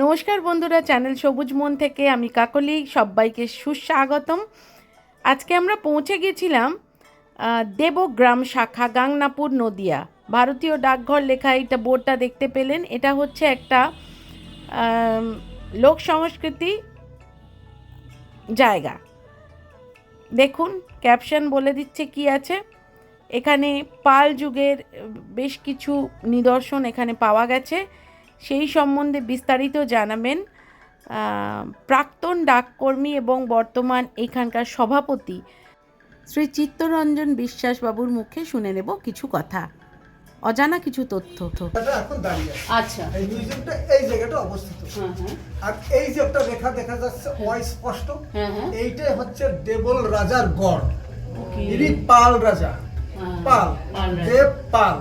নমস্কার বন্ধুরা, চ্যানেল সবুজ মন থেকে আমি কাকলি, সবাইকে সুস্বাগতম। আজকে আমরা পৌঁছে গেছিলাম দেবগ্রাম শাখা, গাংনাপুর নদিয়া। ভারতীয় ডাকঘর লেখা এইটা বোর্ডটা দেখতে পেলেন। এটা হচ্ছে একটা লোক সংস্কৃতি জায়গা। দেখুন, ক্যাপশন বলে দিচ্ছে কি আছে। এখানে পাল যুগের, বেশ কিছু নিদর্শন এখানে পাওয়া গেছে। সেই সম্বন্ধে বিস্তারিত জানাবেন প্রাক্তন ডাককর্মী এবং বর্তমান এখানকার সভাপতি শ্রী চিত্তরঞ্জন বিশ্বাসবাবুর মুখে শুনে নেব কিছু কথা। অজানা কিছু তথ্য আচ্ছা। এই মিউজিয়ামটা এই জায়গাটা অবস্থিত। হ্যাঁ হ্যাঁ। আর এই যে একটা রেখা দেখা যাচ্ছে অস্পষ্ট হ্যাঁ এইটাই হচ্ছে দেবল রাজার গড়। ইনি পাল রাজা। পাল। দেব পাল।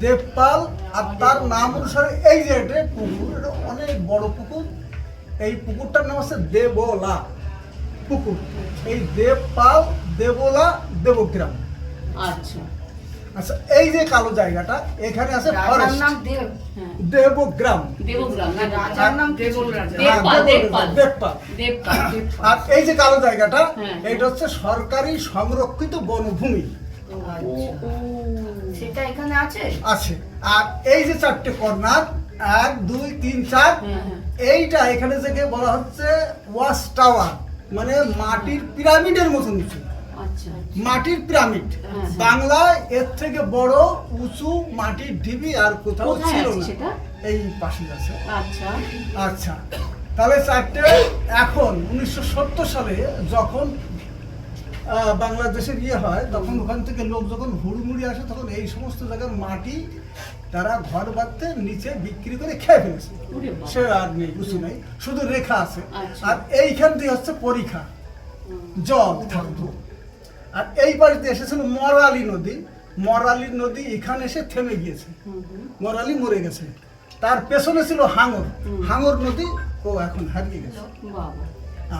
দেব পাল আর তার নাম অনুসারে এই যে এটা পুকুর এটা অনেক বড় পুকুর। এই পুকুরটার নাম হচ্ছে দেবলা পুকুর। এই দেব পাল দেবলা দেবগ্রাম। আচ্ছা। আচ্ছা এই যে কালো জায়গাটা এখানে আছে ফরেস্ট হ্যাঁ। দেবগ্রাম। দেবপাল, দেবপাল। দেবপাল। দেবপাল আর এই যে কালো জায়গাটা হ্যাঁ। এটা হচ্ছে সরকারি সংরক্ষিত বনভূমি। সেটা এখানে আছে? আছে। আর এই যে চারটে কর্নার এক দুই তিন চার হ্যাঁ, হ্যাঁ। এইটা এখানে থেকে বলা হচ্ছে ওয়াচ টাওয়ার মানে মাটির পিরামিডের মতন উঁচু আচ্ছা। মাটির পিরামিড। হ্যাঁ। বাংলায় এর থেকে বড় উঁচু মাটির ঢিবি আর কোথাও ছিল না। এই পাশে আছে। আচ্ছা। আচ্ছা। তাহলে চারটে এখন উনিশশো সত্তর সালে যখন বাংলাদেশের ইয়ে হয় তখন ওখান থেকে লোক যখন হুড়মুড়ি আসে তখন এই সমস্ত জায়গার মাটি তারা ঘর বাঁধতে নিচে বিক্রি করে খেয়ে ফেলেছে। সে আর নেই কিছু নেই শুধু রেখা আছে। আচ্ছা। আর এইখান দিয়ে হচ্ছে পরীক্ষা জল থাকতো। আর এই পাশে এসেছিল মরালি নদী। মরালি নদী এখানে এসে থেমে গিয়েছে। মরালি মরে গেছে। তার পেছনে ছিল হাঙর। হাঙর নদী ও এখন হারিয়ে গেছে।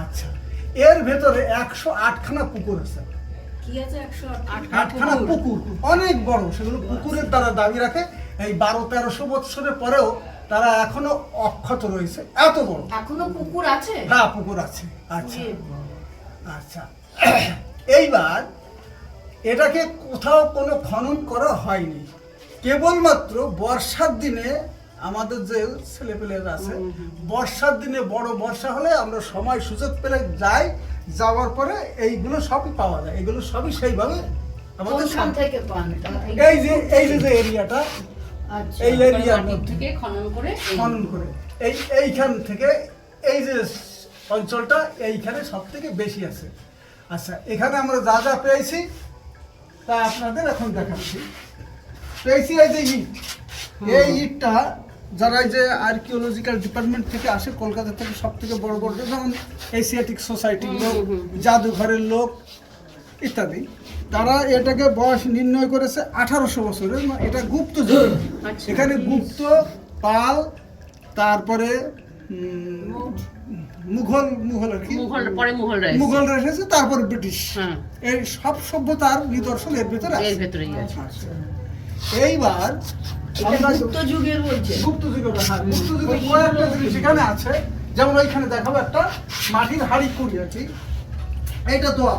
আচ্ছা। এর ভেতরে একশো আটখানা পুকুর আছে। কি আছে একশো আটখানা পুকুর? অনেক বড় সেগুলো পুকুরের দ্বারা দাবি রাখে। এই বারো তেরোশো বৎসরের পরেও তারা এখনও অক্ষত রয়েছে। এত বড়। এখনও পুকুর আছে? হ্যাঁ পুকুর আছে। আচ্ছা। আচ্ছা। এইবার এটাকে কোথাও কোনো খনন করা হয়নি। কেবলমাত্র বর্ষার দিনে আমাদের যে ছেলেপেলেরা আছে বর্ষার দিনে বড় বর্ষা হলে আমরা সময় সুযোগ পেলে যাই যাওয়ার পরে এইগুলো সবই পাওয়া যায়। এগুলো সবই সেইভাবে আমাদের থেকে। এই যে এই যে যে এরিয়াটা আচ্ছা এই এরিয়ার থেকে খনন করে খনন করে। এই এইখান থেকে এই যে অঞ্চলটা এইখানে সব থেকে বেশি আছে। আচ্ছা এখানে আমরা যা যা পেয়েছি তা আপনাদের এখন দেখাচ্ছি। পেয়েছি এই যে ইট। এই ইটটা যারা এই যে আর্কিওলজিক্যাল ডিপার্টমেন্ট থেকে আসে কলকাতা থেকে সব থেকে বড় বড় যেমন এশিয়াটিক সোসাইটির লোক জাদুঘরের লোক ইত্যাদি তারা এটাকে বয়স নির্ণয় করেছে আঠারোশো বছরের এটা গুপ্ত যুগ। আচ্ছা। এখানে গুপ্ত পাল তারপরে মুঘল মুঘল আর কি। মুঘলরা এসেছে তারপরে ব্রিটিশ। হ্যাঁ। এই সব সভ্যতার নিদর্শন এর ভিতরে আচ্ছা। এইবার গুপ্ত যুগের বলছে গুপ্ত যুগের হ্যাঁ গুপ্ত যুগের কয়েকটা জিনিস এখানে আছে। যেমন ওইখানে দেখাবো একটা মাটির হাড়ি কুড়ি আছে এইটা দোয়া।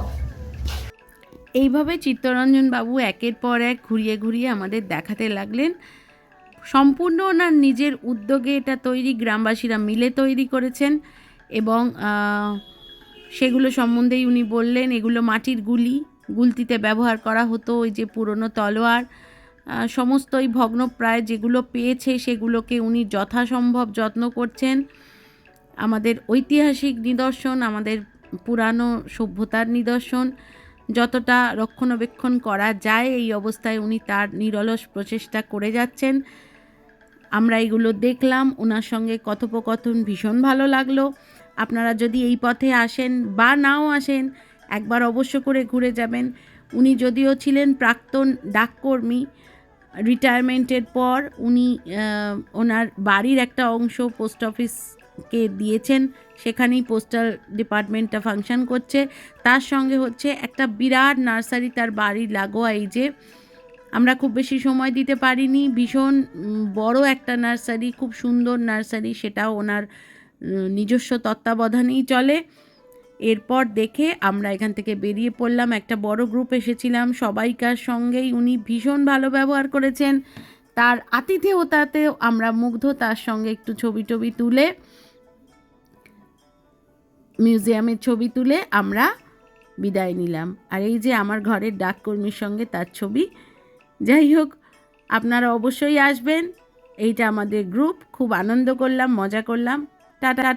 এইভাবে চিত্তরঞ্জন বাবু একের পর এক ঘুরিয়ে ঘুরিয়ে আমাদের দেখাতে লাগলেন। সম্পূর্ণ ওনার নিজের উদ্যোগে এটা তৈরি গ্রামবাসীরা মিলে তৈরি করেছেন এবং সেগুলো সম্বন্ধেই উনি বললেন এগুলো মাটির গুলি গুলতিতে ব্যবহার করা হতো ওই যে পুরনো তলোয়ার আহ, সমস্ত ওই ভগ্নপ্রায় যেগুলো পেয়েছে সেগুলোকে উনি যথাসম্ভব যত্ন করছেন। আমাদের ঐতিহাসিক নিদর্শন আমাদের পুরানো সভ্যতার নিদর্শন যতটা রক্ষণাবেক্ষণ করা যায় এই অবস্থায় উনি তার নিরলস প্রচেষ্টা করে যাচ্ছেন। আমরা এগুলো দেখলাম ওনার সঙ্গে কথোপকথন ভীষণ ভালো লাগল। আপনারা যদি এই পথে আসেন বা নাও আসেন একবার অবশ্য করে ঘুরে যাবেন। উনি যদিও ছিলেন প্রাক্তন ডাককর্মী রিটায়ারমেন্টের পর উনি ওনার বাড়ির একটা অংশ পোস্ট অফিসকে দিয়েছেন, সেখানেই পোস্টাল ডিপার্টমেন্টটা ফাংশন করছে। তার সঙ্গে হচ্ছে একটা বিরাট নার্সারি তার বাড়ির লাগোয়া, এই যে আমরা খুব বেশি সময় দিতে পারিনি। ভীষণ বড় একটা নার্সারি খুব সুন্দর নার্সারি সেটাও ওনার নিজস্ব তত্ত্বাবধানেই চলে। এরপর দেখে আমরা এখান থেকে বেরিয়ে পড়লাম। একটা বড় গ্রুপ এসেছিলাম। সবাইকার সঙ্গেই উনি ভীষণ ভালো ব্যবহার করেছেন। তার আতিথেয়তাতেও আমরা মুগ্ধ। তার সঙ্গে একটু ছবি টবি তুলে, মিউজিয়ামের ছবি তুলে আমরা বিদায় নিলাম। আর এই যে আমার ঘরের ডাককর্মীর সঙ্গে তার ছবি। যাই হোক, আপনারা অবশ্যই আসবেন। এইটা আমাদের গ্রুপ খুব আনন্দ করলাম, মজা করলাম। টাটা।